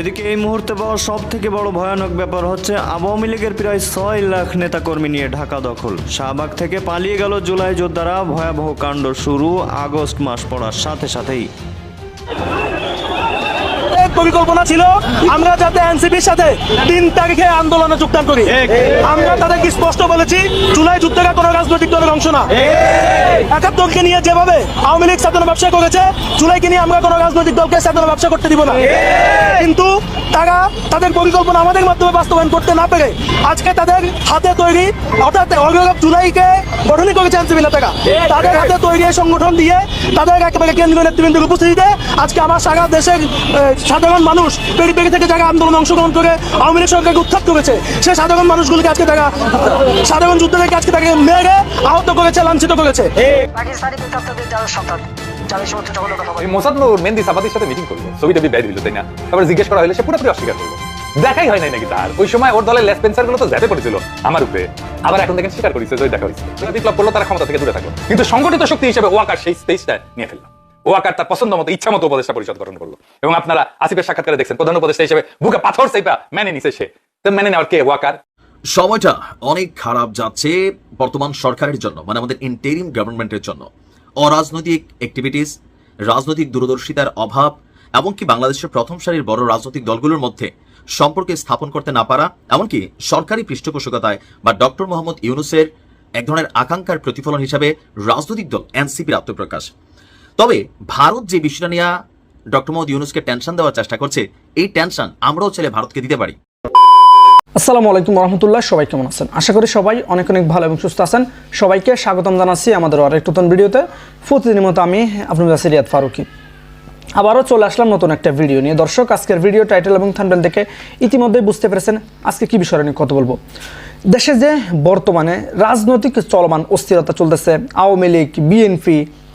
এদিকে এই মুহূর্তে পাওয়া সব থেকে বড় ভয়ানক ব্যাপার হচ্ছে, আওয়ামী লীগের প্রায় ছয় লাখ নেতাকর্মী নিয়ে ঢাকা দখল। শাহবাগ থেকে পালিয়ে গেল জুলাই যোদ্ধারা। ভয়াবহ কাণ্ড শুরু আগস্ট মাস পড়ার সাথে সাথেই। পরিকল্পনা ছিল আমরা যাতে এনসিপির সাথে তিন তারিখে আন্দোলনে যোগদান করি। আমরা তাদেরকে স্পষ্ট বলেছি জুলাই যুদ্ধের কোনো রাজনৈতিক দলের অংশ না। একাত্তরকে নিয়ে যেভাবে আওয়ামী লীগ সাধারণ ব্যবসা করেছে জুলাইকে নিয়ে আমরা কোনো রাজনৈতিক দলকে সাধারণ ব্যবসা করতে দিব না। কিন্তু তারা তাদের পরিকল্পনা আমাদের মাধ্যমে বাস্তবায়ন করতে না পেরে আজকে তাদের হাতে তৈরি অর্থাৎ অগ্রগত জুলাইকে গঠনই করেছে এনসিপি নেতারা। তাদের হাতে তৈরি সংগঠন দিয়ে তাদের একেবারে কেন্দ্রীয় নেতৃবৃন্দের উপস্থিতিতে আজকে আমার সারা দেশের সাধারণ মানুষ পেরি পেরি থেকে যারা আন্দোলন অংশগ্রহণ করে আওয়ামী লীগ সরকারকে উত্থাপ করেছে সেই সাধারণ মানুষগুলোকে আজকে তারা সাধারণ যুদ্ধ থেকে আজকে তাকে মেরে আহত করেছে লাঞ্ছিত করেছে। মোসাদ নূর মেহেন্দি সাথে মিটিং করল তাই না? তারপরে জিজ্ঞেস করা হলে সে পুরোপুরি অস্বীকার করল। দেখাই হয় নাই নাকি তার? ওই সময় ওর দলেরগুলো তো জ্যাপে পড়েছিল আমার উপরে। আবার এখন দেখেন স্বীকার করেছে যে দেখা হয়েছে। বিপ্লব করল তারা ক্ষমতা থেকে দূরে থাকল। কিন্তু সংগঠিত শক্তি হিসেবে ওয়াকার সেই স্পেসটা নিয়ে ফেলল। ওয়াকার তার পছন্দ মতো, ইচ্ছা মতো উপদেষ্টা পরিষদ গঠন করল। এবং আপনারা আসিফের সাক্ষাৎকারে দেখছেন, প্রধান উপদেষ্টা হিসেবে বুকে পাথর সেইপা মেনে নিছে সে। মেনে নেওয়ার কে ওয়াকার সময়টা অনেক খারাপ যাচ্ছে বর্তমান সরকারের জন্য মানে আমাদের ইন্টেরিম গভর্নমেন্টের জন্য। অরাজনৈতিক অ্যাক্টিভিটিস রাজনৈতিক দূরদর্শিতার অভাব, এমনকি বাংলাদেশের প্রথম সারির বড় রাজনৈতিক দলগুলোর মধ্যে সম্পর্কে স্থাপন করতে না পারা, এমনকি সরকারি পৃষ্ঠপোষকতায় বা ডক্টর মোহাম্মদ ইউনুসের এক ধরনের আকাঙ্ক্ষার প্রতিফলন হিসাবে রাজনৈতিক দল এনসিপির আত্মপ্রকাশ। তবে ভারত যে বিষয়টা নিয়ে ডক্টর মোহাম্মদ ইউনুসকে টেনশন দেওয়ার চেষ্টা করছে, এই টেনশন আমরাও চাইলে ভারতকে দিতে পারি। আসসালামু আলাইকুম রহমতুল্লাহ সবাই কেমন আছেন? আশা করি সবাই অনেক অনেক ভালো এবং সুস্থ আছেন। সবাইকে স্বাগতম জানাচ্ছি আমাদের আরেক নতুন ভিডিওতে। প্রতিদিনের মতো আমি আপনার কাছে রিয়াদ ফারুকি। আবারও চলে আসলাম নতুন একটা ভিডিও নিয়ে। দর্শক, আজকের ভিডিও টাইটেল এবং থাম্বনেল দেখে ইতিমধ্যেই বুঝতে পেরেছেন আজকে কি বিষয় নিয়ে কথা বলব। দেশে যে বর্তমানে রাজনৈতিক চলমান অস্থিরতা চলতেছে, আওয়ামী লীগ, বিএনপি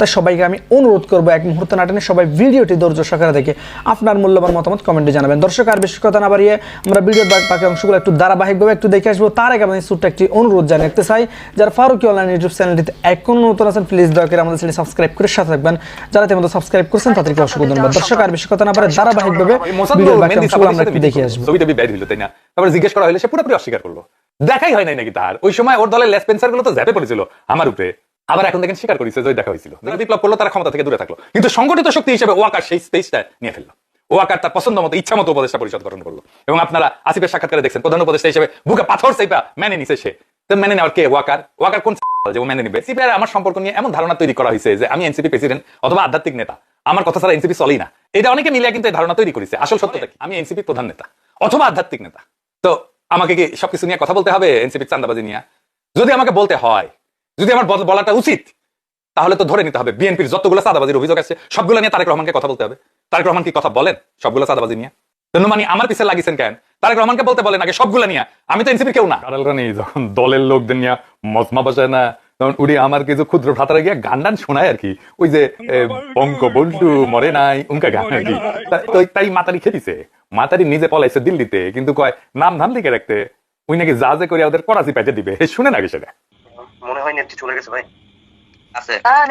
তাই সবাইকে আমি অনুরোধ করব এক মুহূর্তে নাটনে সবাই ভিডিওটি ধৈর্য সহকারে দেখে আপনার মূল্যবান মতামত কমেন্টে জানাবেন। দর্শক আর বেশি কথা না বাড়িয়ে আমরা ভিডিওর বাকি অংশগুলো একটু ধারাবাহিকভাবে একটু দেখে আসব। তার আগে আমি ছোট্ট একটি অনুরোধ জানিয়ে রাখতে চাই যারা ফারুকি অনলাইন ইউটিউব চ্যানেলটিতে এখনও নতুন আছেন প্লিজ দয়া করে আমাদের চ্যানেল সাবস্ক্রাইব করে সাথে থাকবেন। যারা তেমন সাবস্ক্রাইব করছেন তাদেরকে অসংখ্য ধন্যবাদ। দর্শক আর বেশি কথা না বাড়িয়ে ধারাবাহিকভাবে ভিডিওর বাকি অংশগুলো আমরা একটু দেখে আসব। করল। ছবি টবি বের তাই না? তারপরে জিজ্ঞেস করা হলে সে পুরোপুরি অস্বীকার করল। দেখাই হয় নাই নাকি তার? ওই সময় ওর দলের লেসপেন্সারগুলো তো জ্যাপে পড়েছিল আমার উপরে। আবার এখন দেখেন স্বীকার করেছে দেখা হয়েছিল। বিপ্লব করল, তারা ক্ষমতা থেকে দূরে থাকল। কিন্তু সংগঠিত শক্তি হিসেবে ওয়াকার সেই স্পেসটা নিয়ে ফেলল। ওয়াকার তার পছন্দ মতো, ইচ্ছা মতো উপদেষ্টা পরিষদ গঠন করল। এবং আপনারা আসিফের সাক্ষাৎকারে দেখছেন, প্রধান উপদেষ্টা হিসেবে বুকে পাথর সেইপা মেনে নিছে সে। মেনে নেওয়ার কে? ওয়াকার। ওয়াকার কোন যে মেনে নিবে? এনসিপি আর আমার সম্পর্ক নিয়ে এমন ধারণা তৈরি করা হয়েছে যে আমি এনসিপি প্রেসিডেন্ট অথবা আধ্যাত্মিক নেতা। আমার কথা ছাড়া এনসিপি চলেই না। এটা অনেকে মিলিয়ে কিন্তু এই ধারণা তৈরি করেছে। আসল সত্যটা কি? আমি এনসিপি প্রধান নেতা অথবা আধ্যাত্মিক নেতা। তো আমাকে কি সবকিছু নিয়ে কথা বলতে হবে? এনসিপি চান্দাবাজি নিয়ে। যদি আমাকে বলতে হয় যদি আমার বলাটা উচিত, তাহলে তো ধরে নিতে হবে। বিএনপির যতগুলো চাঁদাবাজির অভিযোগ আছে, সবগুলো নিয়ে তারেক রহমানকে কথা বলতে হবে। তারেক রহমান কি কথা বলেন? সবগুলো চাঁদাবাজি নিয়ে। আমার পিছে লাগিয়েছেন কেন? তারেক রহমানকে বলতে বলেন আগে, সবগুলো নিয়ে। আমি তো কেউ না। যখন দলের লোকদের নিয়ে মজমা না, তখন আমার কিছু ক্ষুদ্র ভ্রাতারা গিয়ে গান শোনায় আর কি। ওই যে বঙ্ক বল্টু মরে নাই, উনকা গান আর কি। তাই মাতারি খেলিছে মাতারি নিজে পলাইছে দিল্লিতে, কিন্তু কয় নাম ধাম লিখে রাখতে। ওই নাকি যা যে করে ওদের করাচি পাইতে দিবে, শুনে নাকি সেটা। মনে হয় নেটটি চলে গেছে ভাই। আছে। হ্যাঁ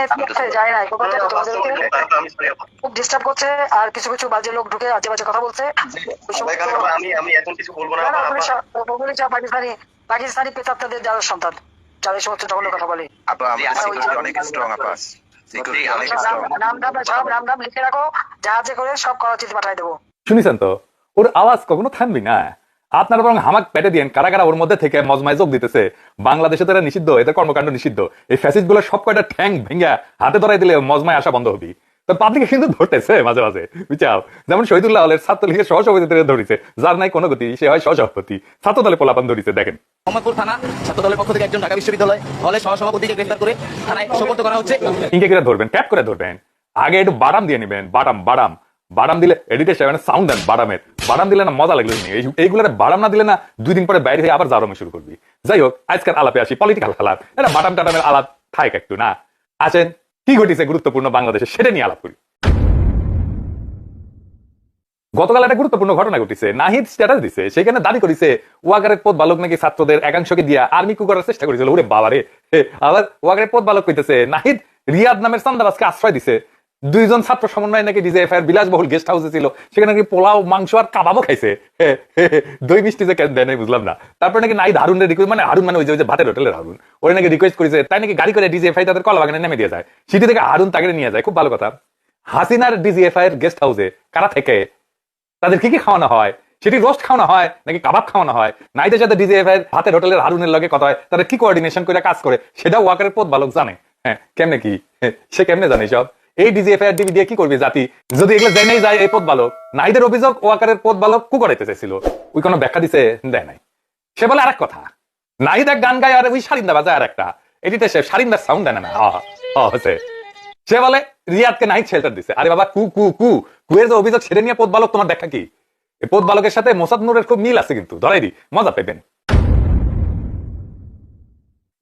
আর কিছু কিছু বাজে লোক ঢুকে আজে বাজে কথা বলছে। পাকিস্তানি যারা সন্তান যারা সমস্ত জঘন্য কথা বলে। শুনেছেন তো? ওর আওয়াজ কখনো থামবি না? আপনারা বরং হামাক পেটে দিন কারা কারা ওর মধ্যে থেকে মজমায় যোগ দিতেছে। বাংলাদেশে তো এরা নিষিদ্ধ এদের কর্মকাণ্ড নিষিদ্ধ। এই ফ্যাসিস্টগুলো সব কয়টা ঠ্যাং ভেঙ্গা হাতে ধরাই দিলে মজমায় আসা বন্ধ হবি। তো পাবলিকে কিন্তু ধরতেছে মাঝে মাঝে বুঝাও যেমন শহীদুল্লাহ ছাত্রলীগের সহসভাপতিদের ধরেছে যার নাই কোনো গতি সে হয় সহসভাপতি। ছাত্র দলে পোলাপান ধরেছে দেখেন। মোহাম্মদপুর থানা ছাত্র দলের পক্ষ থেকে একজন ঢাকা বিশ্ববিদ্যালয় হলে সহসভাপতিকে গ্রেফতার করে থানায় সোপর্দ করা হচ্ছে। ইনকে ধরবেন? ক্যাপ করে ধরবেন। আগে একটু বাটাম দিয়ে নেবেন বাটাম বাটাম বাদাম দিলে এডিটের মানে সাউন্ড দেন বাদামের। বাদাম দিলে না মজা লাগল নি। এই এইগুলোর বাদাম না দিলে না দুই দিন পরে বাইরে হয়ে আবার জারমে শুরু করবি। যাই হোক, আজকের আলাপে আসি পলিটিক্যাল আলাপ এটা বাদাম টাদামের আলাপ থাক একটু, না? আছেন কি ঘটিছে গুরুত্বপূর্ণ বাংলাদেশে সেটা নিয়ে আলাপ করি। গতকাল একটা গুরুত্বপূর্ণ ঘটনা ঘটেছে। নাহিদ স্ট্যাটাস দিছে। সেখানে দাবি করেছে, ওয়াগারের পদ বালক নাকি ছাত্রদের একাংশকে দিয়া আর্মি কু করার চেষ্টা করেছিল। ওরে বাবারে। আবার ওয়াগারের পদ বালক কইতেছে, নাহিদ, রিয়াদ নামের চান্দাবাজকে আশ্রয় দিছে। দুইজন ছাত্র সমন্বয় নাকি ডিজেএফআই এর বিলাসবহুল গেস্ট হাউসে ছিল। সেখানে নাকি পোলাও, মাংস আর কাবাবও খাইছে। দই মিষ্টি যে কেন দেয় নাই বুঝলাম না। তারপর নাকি নাহিদ হারুনের রিকোয়েস্ট মানে হারুন মানে ওই যে ভাতের হোটেলের হারুন। ওরা নাকি রিকোয়েস্ট করেছে, তাই নাকি গাড়ি করে ডিজেএফআই তাদের কলা বাগানে নেমে দিয়ে যায়। সিটি থেকে হারুন তাকে নিয়ে যায়, খুব ভালো কথা। হাসিনার ডিজিএফআই এর গেস্ট হাউসে কারা থেকে? তাদের কি কি খাওয়ানো হয়? সেটি রোস্ট খাওয়ানো হয়, নাকি কাবাব খাওয়ানো হয়? নাইদের সাথে ডিজিএফআই হাতের হোটেলের হারুনের লগে কথা হয়। তারা কি কোঅর্ডিনেশন করে, কাজ করে? সেটা ওয়াকারের পথ বালক জানে। হ্যাঁ কেমনে কি? সে কেমনে জানে সব এই ডিজিএফআই ডিবি দিয়ে কি করবে জাতি? যদি এগুলো জেনেই যায়, এই পথ বালক নাইদের অভিযোগ ওয়াকারের পথ বালক কু করাইতে চাইছিল। ওই কোনো ব্যাখ্যা দিছে? দেয় নাই। সে বলে আরেক কথা। নাহিদ এক গান গায় আর ওই সারিন্দা বাজায় আর একটা এটিতে সে সারিন্দার সাউন্ড দেয় না হচ্ছে সে বলে, রিয়াদকে নাইট শেল্টার দিছে। আরে বাবা, কু কু কু। কুয়ের যে অভিযোগ, সেটা নিয়ে পদ বালক তোমার দেখা কি? পদ বালকের সাথে মোসাদ নুরের খুব মিল আছে কিন্তু। ধরাই দি, মজা পেবেন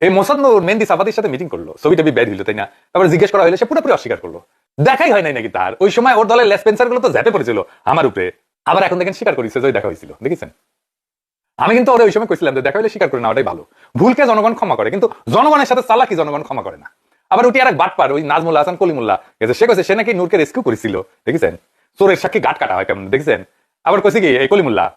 এই মোসাদ নুর মেহেন্দি সাফাদির সাথে মিটিং করল। ছবি টবি বের হইল, তাই না? তারপরে জিজ্ঞেস করা হইলে, সে পুরোপুরি অস্বীকার করল? দেখাই হয় নাই নাকি তার? ওই সময় ওর দলের লেসপেন্সারগুলো তো ঝ্যাপে পড়েছিল আমার উপরে। আবার এখন দেখেন স্বীকার করেছে যে দেখা হয়েছিল। দেখেছেন? আমি কিন্তু ওরা ওই সময় কইছিলাম যে দেখা হইলে স্বীকার করে না ওটাই ভালো। ভুলকে জনগণ ক্ষমা করে, কিন্তু জনগণের সাথে চালাকি জনগণ ক্ষমা করে না। আবার উঠি আর এক বাটপার, ওই নাজমুল্লাহ হাসান গেছে সে কইছে সে নাকি নূরকে রেস্কিউ করেছিল। দেখেছেন? চোরের সাক্ষী গাট কাটা হয় কেমন, দেখেছেন? আবার কইছে কি, এই কলিমুল্লাহ,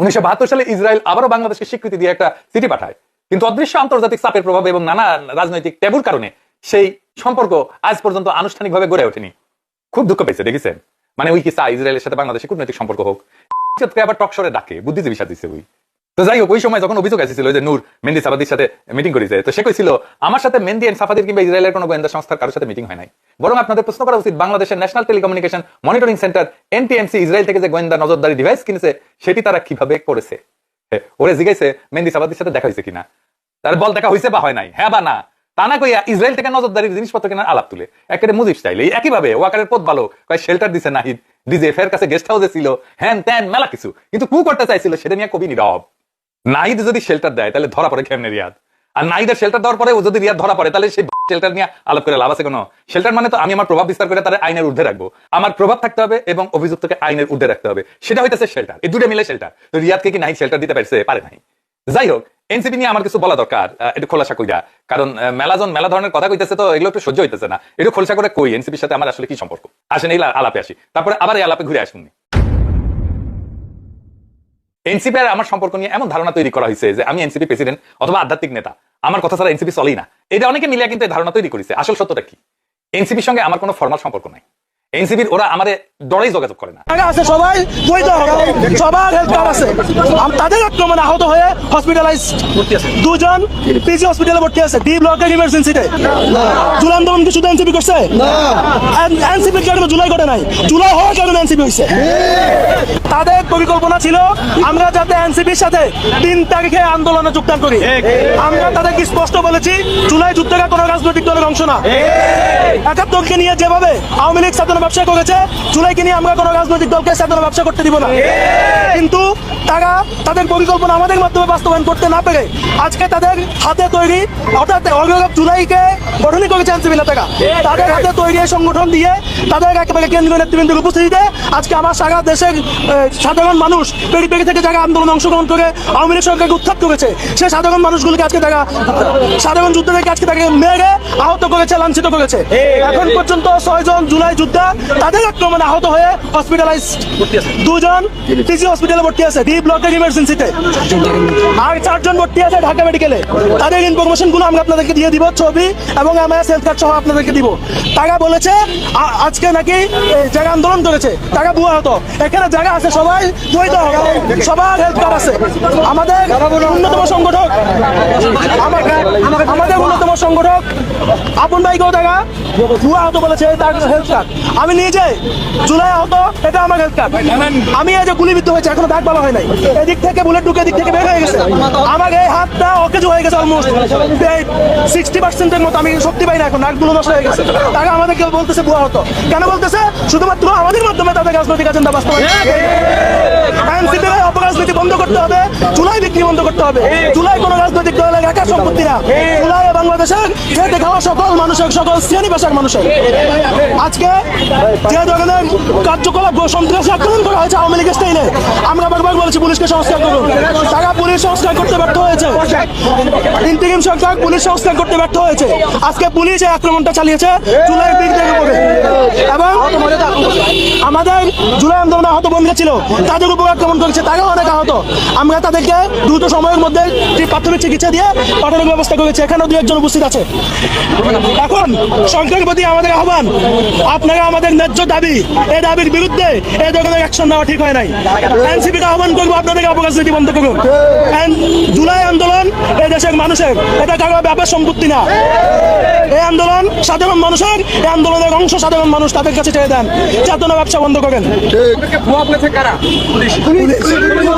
উনিশশো বাহাত্তর সালে ইসরায়েল আবারও বাংলাদেশকে স্বীকৃতি দিয়ে একটা চিঠি পাঠায়। কিন্তু অদৃশ্য আন্তর্জাতিক চাপের প্রভাবে এবং নানা রাজনৈতিক ট্যাবুর কারণে সেই সম্পর্ক আজ পর্যন্ত আনুষ্ঠানিকভাবে গড়ে ওঠেনি। খুব দুঃখ পেয়েছে, দেখেছেন? মানে ওই কি চায় ইসরায়েলের সাথে বাংলাদেশে কূটনৈতিক সম্পর্ক হোক। আবার টকশরে ডাকে, বুদ্ধিজীবী সাথে দিচ্ছে ওই তো যাই হোক, ওই সময় যখন অভিযোগ এসেছিল যে নূর মেহেন্দি সাফাদির সাথে মিটিং করেছে, তো সে কইছিল, আমার সাথে মেন্দি এন্ড সাফাদির কিংবা ইসরায়েলের কোনো গোয়েন্দা সংস্থার কারোর সাথে মিটিং হয় নাই। বরং আপনাদের প্রশ্ন করা উচিত, বাংলাদেশের national telecommunication monitoring centre NTMC Israel থেকে যে গোয়েন্দা নজরদারি ডিভাইস কিনেছে, সেটি তারা কীভাবে করেছে? ওরে জিজ্ঞাসে, মেহেন্দি সাবাদির সাথে দেখা হয়েছে কিনা? তার বল দেখা হয়েছে বা হয় নাই? হ্যাঁ বা না? তা না কইয়া ইসরায়েল থেকে নজরদারির জিনিসপত্র কেনার আলাপ তুলে। একেবারে মুজিব স্টাইল একইভাবে ওয়াকারের পথ ভালো, কয় শেল্টার দিছে নাহিদ, ডিজে ফের কাছে গেস্ট হাউসে ছিল, হ্যান ত্যান, মেলা কিছু। কিন্তু কু করতে চাইছিল, সেটা নিয়ে কবি নীরব। নাহিদ যদি শেল্টার দেয়, তাহলে ধরা পড়ে খেমনে রিয়াদ। আর নাহিদের শেল্টার দেওয়ার পরে ও যদি রিয়াদ ধরা পড়ে, তাহলে সেই শেল্টার নিয়ে আলাপ করে লাভ আছে কোনো? শেল্টার মানে তো আমি আমার প্রভাব বিস্তার করে তার আইনের ঊর্ধ্বে রাখব। আমার প্রভাব থাকতে হবে এবং অভিযুক্তকে আইনের ঊর্ধ্বে রাখতে হবে। সেটা হইতেছে শেল্টার এই দুটো মিলে শেল্টার তো রিয়াদকে কি নাহিদ শেল্টার দিতে পারছে? পারে নাই। যাই হোক, এনসিপি নিয়ে আমার কিছু বলা দরকার। একটু খোলাসা কইরা। কারণ মেলাজন মেলা ধরনের কথা কইতেছে তো, এগুলো একটু সহ্য হইতেছে না। একটু খোলাসা করে কই এনসিপির সাথে আমার আসলে কি সম্পর্ক? আসেন এই আলাপে আসি। তারপরে আবার এই আলাপে ঘুরে আসুন। এনসিপি আর আমার সম্পর্ক নিয়ে এমন ধারণা তৈরি করা হয়েছে যে আমি এনসিপি প্রেসিডেন্ট অথবা আধ্যাত্মিক নেতা। আমার কথা ছাড়া এনসিপি চলেই না। এটা অনেকে মিলিয়ে কিন্তু এই ধারণা তৈরি করেছে। আসল সত্যটা কি? এনসিপির সঙ্গে আমার কোনো ফর্মাল সম্পর্ক নাই। এনসিপির ওরা আমাদের ডরেই যোগাযোগ করে না। আছে সবাই বৈধ সবার হেলথ কার্ড আছে। আম- তাদের আক্রমণে আহত হয়ে হসপিটালাইজ দুজন পিজি হসপিটালে ভর্তি আছে ডি ব্লকের ইমার্জেন্সিতে জুলাই আন্দোলন কি শুধু এনসিপি করছে? এনসিপির কারণে জুলাই করে নাই। জুলাই হওয়ার কারণে এনসিপি হয়েছে। তাদের পরিকল্পনা ছিল আমরা যাতে এনসিপির সাথে তিন তারিখে আন্দোলনে যোগদান করি। আমরা তাদেরকে স্পষ্ট বলেছি জুলাই যুদ্ধের কোনো রাজনৈতিক দলের অংশ না। একাত্তরকে নিয়ে যেভাবে আওয়ামী লীগ সাধারণ ব্যবসা করেছে জুলাইকে নিয়ে আমরা কোনো রাজনৈতিক দলকে সাধারণ ব্যবসা করতে দিব না। কিন্তু তারা তাদের পরিকল্পনা আমাদের মাধ্যমে বাস্তবায়ন করতে না পেরে আজকে তাদের হাতে তৈরি অর্থাৎ অগ্রগত জুলাইকে গঠনই করেছে এনসিপি নেতারা। তাদের হাতে তৈরি সংগঠন দিয়ে তাদের একেবারে কেন্দ্রীয় নেতৃবৃন্দের উপস্থিতিতে আজকে আমার সারা দেশের সাধারণ মানুষ পেরি পেরি থেকে যারা আন্দোলন অংশগ্রহণ করে আওয়ামী লীগ সরকারকে উত্থাপ করেছে সে সাধারণ মানুষগুলোকে আজকে তারা সাধারণ যুদ্ধ থেকে আজকে তাকে মেরে আহত করেছে লাঞ্ছিত করেছে। এখন পর্যন্ত ছয়জন জুলাই যোদ্ধা তাদের আক্রমণে আহত হয়ে হসপিটালাইজ দুজন পিজি হসপিটালে ভর্তি আছে ডি ব্লকের ইমার্জেন্সিতে আর চারজন ভর্তি আছে ঢাকা মেডিকেলে তাদের ইনফরমেশনগুলো আমরা আপনাদেরকে দিয়ে দিব ছবি এবং এমআইএস হেলথ কার্ড সহ আপনাদেরকে দিব। তারা বলেছে আজকে নাকি যারা আন্দোলন করেছে তারা বুয়া হতো এখানে যারা আছে সবাই বৈধ সবার হেলথ কার্ড আছে। আমাদের অন্যতম সংগঠক আমাদের অন্যতম সংগঠক আপন ভাইকেও তারা ভুয়া হতো বলেছে তার হেলথ কার্ড আমি নিজে জুলাই আহত এটা আমার হেলথ কার্ড আমি এই যে গুলিবিদ্ধ হয়েছে এখনও দাগ ভালো হয় নাই। এদিক থেকে বুলেট ঢুকে এদিক থেকে বের হয়ে গেছে। আমার এই হাতটা অকেজ হয়ে গেছে অলমোস্ট সিক্সটি পার্সেন্টের মতো আমি শক্তি পাই না এখন নাকগুলো নষ্ট হয়ে গেছে। তারা আমাদেরকে বলতেছে বুয়া হতো। কেন বলতেছে? শুধুমাত্র আমাদের মাধ্যমে তাদের রাজনৈতিক এজেন্ডা বাস্তবায়ন অপরাজনীতি বন্ধ করতে হবে। জুলাই বিক্রি বন্ধ করতে হবে। জুলাই কোনো রাজনৈতিক দলের একা সম্পত্তি না। জুলাই বাংলাদেশের খেতে খাওয়া সকল মানুষের সকল শ্রেণি পেশার মানুষের। আজকে যে ধরনের কার্যকলাপ সন্ত্রাসী আক্রমণ করা হয়েছে, আওয়ামী লীগের স্টাইলে আমরা বারবার বলেছি, পুলিশকে সংস্কার তারা পুলিশ সংস্কার করতে ব্যর্থ হয়েছে। ইন্টিরিম সরকার পুলিশ সংস্কার করতে ব্যর্থ হয়েছে। আজকে পুলিশ এই আক্রমণটা চালিয়েছে জুলাই এবং আমাদের জুলাই আন্দোলনে আহত বন্ধুরা ছিল, তাদের উপর আক্রমণ করেছে, তারাও অনেক আহত। আমরা তাদেরকে দ্রুত সময়ের মধ্যে প্রাথমিক চিকিৎসা দিয়ে পাঠানোর ব্যবস্থা করেছি। এখানেও দু একজন উপস্থিত আছে। এখন সরকারের প্রতি আমাদের আহ্বান, আপনারা আমাদের ন্যায্য দাবি। এই দাবির বিরুদ্ধে এই ধরনের অ্যাকশন নেওয়া ঠিক হয় নাই। এনসিপিকে আহ্বান করব আপনাদের অপরাজনীতি বন্ধ করুন। জুলাই আন্দোলন এই দেশের মানুষের এটা কারও ব্যাপার সম্পত্তি না। এই আন্দোলন সাধারণ মানুষের এই আন্দোলনের অংশ সাধারণ মানুষ তাদের কাছে ছেড়ে দেন। চেতনা ব্যবসা বন্ধ করেন।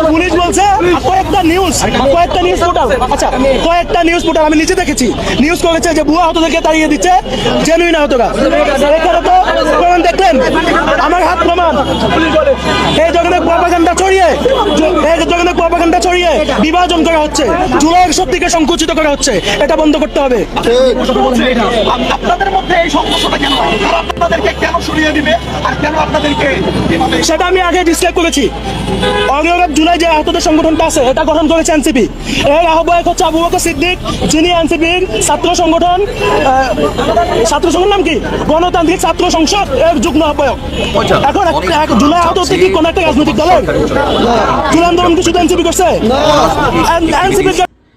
পুলিশ- বলছে কয়েকটা নিউজ কয়েকটা নিউজ পোর্টাল আচ্ছা কয়েকটা নিউজ পোর্টাল আমি নিচে দেখেছি। নিউজ করেছে যে বুয়া হতো থেকে তাড়িয়ে দিচ্ছে জেনুইন হতোরা এখানে তো প্রমাণ দেখলেন আমার হাত প্রমাণ। এই প্রপাগান্ডা ছড়িয়ে এই প্রপাগান্ডা ছড়িয়ে বিভাজন করা হচ্ছে। জুলাইয়ের শক্তিকে সংকুচিত করা হচ্ছে। এটা বন্ধ করতে হবে। আপনাদের মধ্যে এই সমস্যাটা কেন? আপনাদেরকে কেন সরিয়ে দিবে? আর কেন আপনাদেরকে সেটা আমি আগে ডিসক্রাইব করেছি। অগ্রগত জুলাই যে আহতদের সংগঠনটা আছে এটা গঠন করেছে এনসিপি। এর আহ্বায়ক হচ্ছে আবু বকর সিদ্দিক যিনি এনসিপির ছাত্র সংগঠন ছাত্র সংগঠন নাম কি? গণতান্ত্রিক ছাত্র সংসদ। এর যুগ্ম আহ্বায়ক এখন এক- জুলাই আহত হচ্ছে কি কোন একটা রাজনৈতিক দলের। জুলাই আন্দোলন কি শুধু এনসিপি করছে?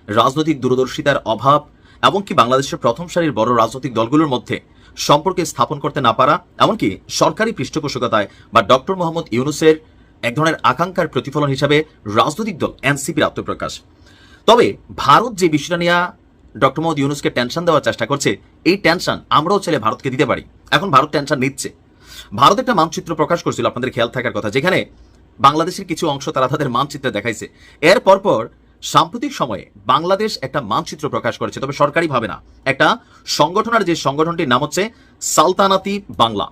রাজনৈতিক দূরদর্শিতার অভাব এমনকি বাংলাদেশের প্রথম সারির বড় রাজনৈতিক দলগুলোর মধ্যে সম্পর্কে স্থাপন করতে না পারা এমনকি সরকারি পৃষ্ঠপোষকতায় বা ডক্টর মোহাম্মদ ইউনুসের এক ধরনের আকাঙ্ক্ষার প্রতিফলন হিসাবে রাজনৈতিক দল এনসিপির আত্মপ্রকাশ। তবে ভারত যে বিষয়টা নিয়ে ডক্টর মোহাম্মদ ইউনুসকে টেনশন দেওয়ার চেষ্টা করছে। এই টেনশন আমরাও চাইলে ভারতকে দিতে পারি। এখন ভারত টেনশন নিচ্ছে। ভারত একটা মানচিত্র প্রকাশ করছিল, আপনাদের খেয়াল থাকার কথা, যেখানে বাংলাদেশের কিছু অংশ তারা তাদের মানচিত্রে দেখাইছে। এর পরপর সাম্প্রতিক সময়ে বাংলাদেশ একটা মানচিত্র প্রকাশ করেছে, তবে সরকারিভাবে না। একটা সংগঠনের যে সংগঠনটির নাম হচ্ছে সালতানাতি বাংলা।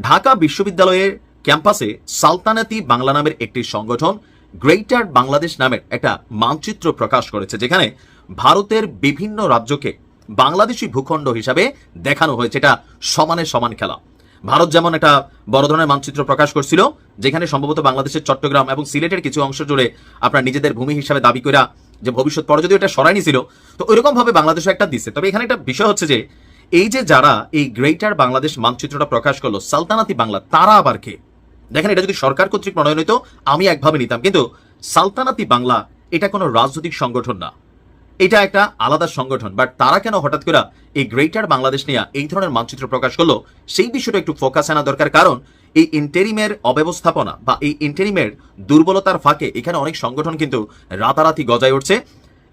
ঢাকা বিশ্ববিদ্যালয়ের ক্যাম্পাসে সালতানাতি বাংলা নামের একটি সংগঠন, গ্রেটার বাংলাদেশ নামের একটা মানচিত্র প্রকাশ করেছে, যেখানে ভারতের বিভিন্ন রাজ্যকে বাংলাদেশি ভূখণ্ড হিসাবে দেখানো হয়েছে। এটা সমানে সমান খেলা। ভারত যেমন একটা বড় ধরনের মানচিত্র প্রকাশ করছিল, যেখানে সম্ভবত বাংলাদেশের চট্টগ্রাম এবং সিলেটের কিছু অংশ জুড়ে আপনার নিজেদের ভূমি হিসাবে দাবি করা যে ভবিষ্যৎ পরে যদি এটা সরাই নিছিল তো ওইরকম ভাবে বাংলাদেশও একটা দিচ্ছে তবে এখানে একটা বিষয় হচ্ছে যে, এই যে যারা এই গ্রেটার বাংলাদেশ মানচিত্রটা প্রকাশ করল, সালতানাতি বাংলা, তারা আবার কে? দেখেন, এটা যদি সরকার কর্তৃক মনোনয়ন হইতো, আমি একভাবে নিতাম। কিন্তু সালতানাতি বাংলা, এটা কোনো রাজনৈতিক সংগঠন না। এটা একটা আলাদা সংগঠন বাট তারা কেন হঠাৎ করে এই গ্রেটার বাংলাদেশ নিয়ে এই ধরনের মানচিত্র প্রকাশ করল? সেই বিষয়টা একটু ফোকাস আনা দরকার, কারণ এই ইন্টেরিমের অব্যবস্থাপনা বা এই ইন্টেরিমের দুর্বলতার ফাঁকে এখানে অনেক সংগঠন কিন্তু রাতারাতি গজায় উঠছে।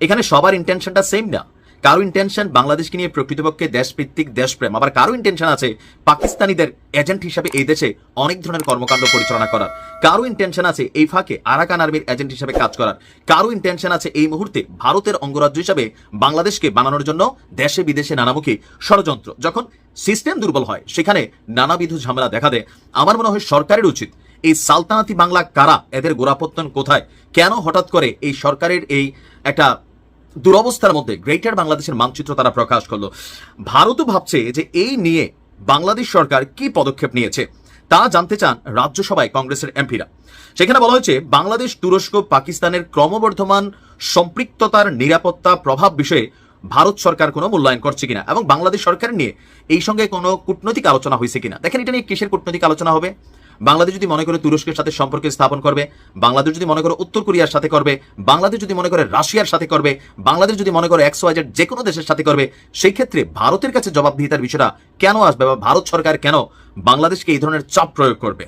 এখানে সবার ইন্টেনশনটা সেম না। কারও ইন্টেনশন বাংলাদেশকে নিয়ে প্রকৃতপক্ষে দেশভিত্তিক দেশপ্রেম, আবার কারও ইন্টেনশন আছে পাকিস্তানিদের এজেন্ট হিসাবে এই দেশে অনেক ধরনের কর্মকাণ্ড পরিচালনা করার। কারও ইন্টেনশন আছে এই ফাঁকে আরাকান আর্মির এজেন্ট হিসাবে কাজ করার। কারও ইন্টেনশন আছে এই মুহূর্তে ভারতের অঙ্গরাজ্য হিসাবে বাংলাদেশকে বানানোর জন্য দেশে বিদেশে নানামুখী ষড়যন্ত্র। যখন সিস্টেম দুর্বল হয়, সেখানে নানাবিধ ঝামেলা দেখা দেয়। আমার মনে হয় সরকারের উচিত এই সালতানাতি বাংলা কারা, এদের গোড়াপত্তন কোথায়, কেন হঠাৎ করে এই সরকারের এই একটা দুরবস্থার মধ্যে গ্রেটার বাংলাদেশের মানচিত্র তারা প্রকাশ করল। ভারতও ভাবছে যে এই নিয়ে বাংলাদেশ সরকার কি পদক্ষেপ নিয়েছে। তা জানতে চান রাজ্যসভায় কংগ্রেসের এমপিরা। সেখানে বলা হয়েছে, বাংলাদেশ, তুরস্ক, পাকিস্তানের ক্রমবর্ধমান সম্পৃক্ততার নিরাপত্তা প্রভাব বিষয়ে ভারত সরকার কোনো মূল্যায়ন করছে কিনা এবং বাংলাদেশ সরকার নিয়ে এই সঙ্গে কোনো কূটনৈতিক আলোচনা হয়েছে কিনা। দেখেন, এটা নিয়ে কিসের কূটনৈতিক আলোচনা হবে? বাংলাদেশ যদি মনে করে তুরস্কের সাথে সম্পর্ক স্থাপন করবে, বাংলাদেশ যদি মনে করে উত্তর কোরিয়ার সাথে করবে, বাংলাদেশ যদি মনে করে রাশিয়ার সাথে করবে, বাংলাদেশ যদি মনে করে এক্স ওয়াইজেড যে কোনো দেশের সাথে করবে, সেই ক্ষেত্রে ভারতের কাছে জবাবদিহিতার বিষয়টা কেন আসবে বা ভারত সরকার কেন বাংলাদেশকে এই ধরনের চাপ প্রয়োগ করবে?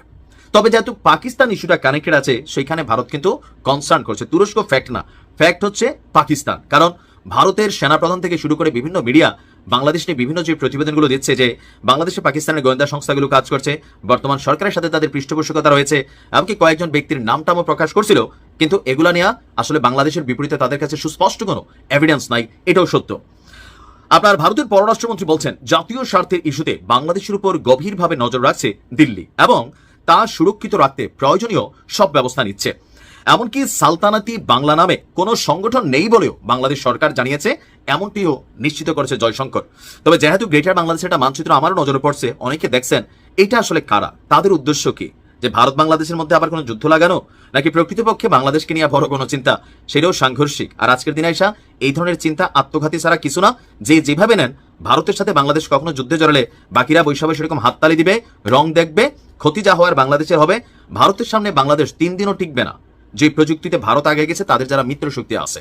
তবে যেহেতু পাকিস্তান ইস্যুটা কানেক্টেড আছে, সেইখানে ভারত কিন্তু কনসার্ন করছে। তুরস্ক ফ্যাক্ট না। ফ্যাক্ট হচ্ছে পাকিস্তান। কারণ ভারতের সেনাপ্রধান থেকে শুরু করে বিভিন্ন মিডিয়া বাংলাদেশ নিয়ে বিভিন্ন যে প্রতিবেদনগুলো দিচ্ছে যে বাংলাদেশে পাকিস্তানের গোয়েন্দা সংস্থাগুলো কাজ করছে, বর্তমান সরকারের সাথে তাদের পৃষ্ঠপোষকতা রয়েছে, এমনকি কয়েকজন ব্যক্তির নামটামও প্রকাশ করছিল, কিন্তু এগুলা নিয়ে আসলে বাংলাদেশের বিপরীতে তাদের কাছে সুস্পষ্ট কোনো এভিডেন্স নাই, এটাও সত্য। আপনার ভারতের পররাষ্ট্রমন্ত্রী বলছেন, জাতীয় স্বার্থের ইস্যুতে বাংলাদেশের উপর গভীরভাবে নজর রাখছে দিল্লি এবং তা সুরক্ষিত রাখতে প্রয়োজনীয় সব ব্যবস্থা নিচ্ছে। এমনকি সালতানাতি বাংলা নামে কোনো সংগঠন নেই বলেও বাংলাদেশ সরকার জানিয়েছে, এমনটিও নিশ্চিত করেছে জয়শঙ্কর। তবে যেহেতু গ্রেটার বাংলাদেশের একটা মানচিত্র আমারও নজরে পড়ছে, অনেকে দেখছেন, এটা আসলে কারা? তাদের উদ্দেশ্য কি? যে ভারত বাংলাদেশের মধ্যে আবার কোনো যুদ্ধ লাগানো, নাকি প্রকৃতপক্ষে বাংলাদেশকে নিয়ে বড় কোনো চিন্তা? সেটাও সাংঘর্ষিক। আর আজকের দিনে এসা এই ধরনের চিন্তা, আত্মঘাতী ছাড়া কিছু না। যে যেভাবে নেন, ভারতের সাথে বাংলাদেশ কখনো যুদ্ধে জড়ালে বাকিরা বৈশাবে সেরকম হাততালি দিবে, রং দেখবে, ক্ষতি যা হওয়ার বাংলাদেশের হবে, ভারতের সামনে বাংলাদেশ তিন দিনও টিকবে না। যে প্রযুক্তিতে ভারত আগে গেছে, তাদের যারা মিত্র শক্তি আছে।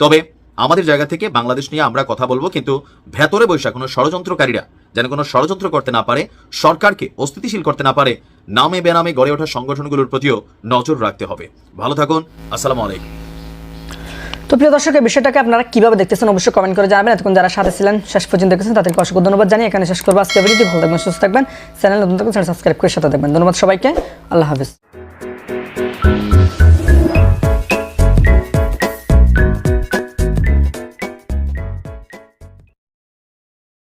তবে আমাদের জায়গা থেকে বাংলাদেশ নিয়ে আমরা কথা বলব, কিন্তু ভেতরে বৈশা কোনো ষড়যন্ত্রকারীরা যেন কোনো ষড়যন্ত্র করতে না পারে, সরকারকে অস্থিতিশীল করতে না পারে, নামে বেনামে গড়ে ওঠা সংগঠনগুলোর প্রতিও নজর রাখতে হবে। ভালো থাকুন, আসসালামু আলাইকুম। তো প্রিয় দর্শক, এই বিষয়টাকে আপনারা কীভাবে দেখতেছেন অবশ্যই কমেন্ট করে জানাবেন। এতক্ষণ যারা সাথে ছিলেন, শেষ পর্যন্ত দেখেছেন, তাদেরকে অসংখ্য ধন্যবাদ জানিয়ে এখানে শেষ করব। আজকে ভিডিওটি ভালো থাকবেন, সুস্থ থাকবেন। চ্যানেল নতুন থাকবেন সাবস্ক্রাইব করে সাথে থাকবেন। ধন্যবাদ সবাইকে, আল্লাহ হাফিজ।